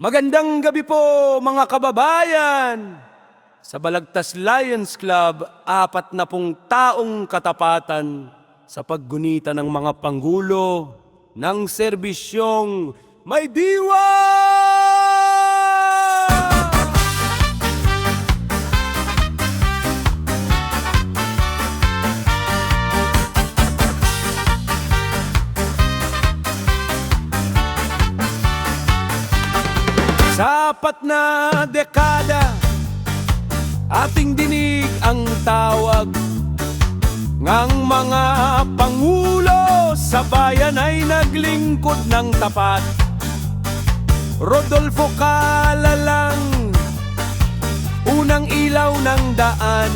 Magandang gabi po mga kababayan! Sa Balagtas Lions Club, apat na pong taong katapatan sa paggunita ng mga panggulo ng serbisyong may diwa! Apat na dekada, ating dinig ang tawag ngang mga pangulo sa bayan ay naglingkod ng tapat. Rodolfo Calalang, unang ilaw ng daan.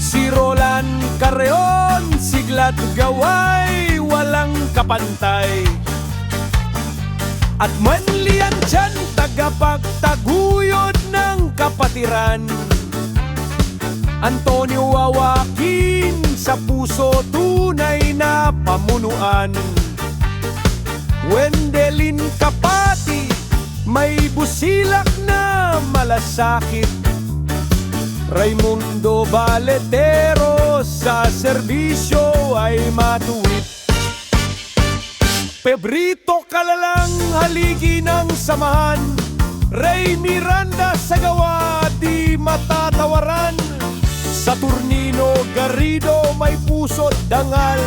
Si Roland Carreon, siglat gaway, walang kapantay. At manlian dyan, tagapagtaguyod ng kapatiran. Antonio Wawakin, sa puso tunay na pamunuan. Wendelin Kapati, may busilak na malasakit. Raimundo Baletero, sa serbisyo ay matuwid Pebrito kalalang haligi ng samahan. Ray Miranda sa gawa di matatawaran. Saturnino Garrido may puso't dangal.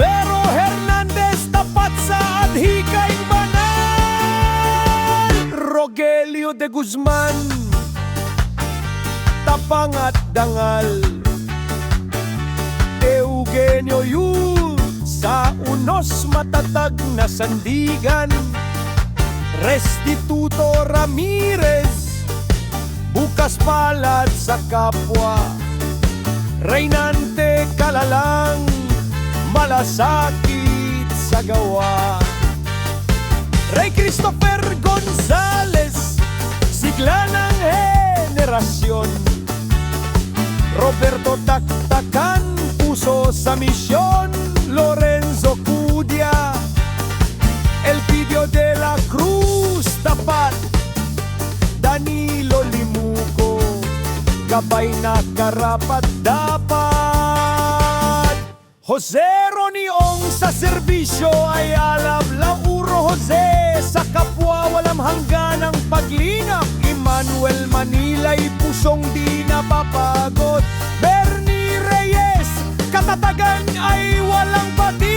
Pero Hernandez tapat sa adhikay banal. Rogelio de Guzman Tapang at dangal. Eugenio unos matatag na sandigan Restituto Ramirez Bukas palad sa kapwa Reynante Kalalang Malasakit sa gawa. Rey Christopher Gonzales Sigla ng henerasyon. Roberto Taktakan Puso sa misyon Lorenzo Gabay na karapat dapat. Jose Roniong sa serbisyo ay alab Lauro Jose sa kapwa walang hangganang paglingap Emmanuel Manila'y pusong di napapagod. Bernie Reyes katatagan ay walang batid.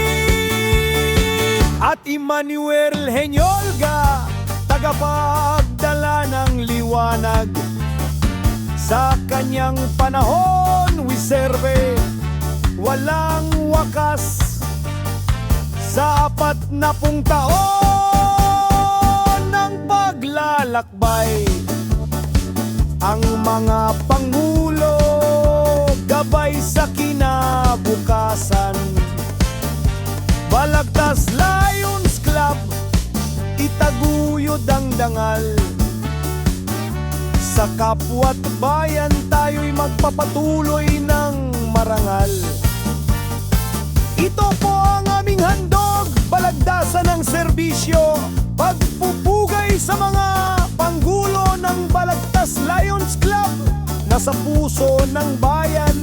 At Emmanuel Henyolga tagapagdala ng liwanag sa kanyang panahon, Wiserve, walang wakas sa apat na pung taon ng paglalakbay. Ang mga pangulo gabay sa kinabukasan. Balagtas Lions Club, itaguyod ang dangal. Sa kapwa't bayan tayo'y magpapatuloy ng marangal. Ito po ang aming handog, balagdasan ng serbisyo. Pagpupugay sa mga panggulo ng Balagtas Lions Club Nasa puso ng bayan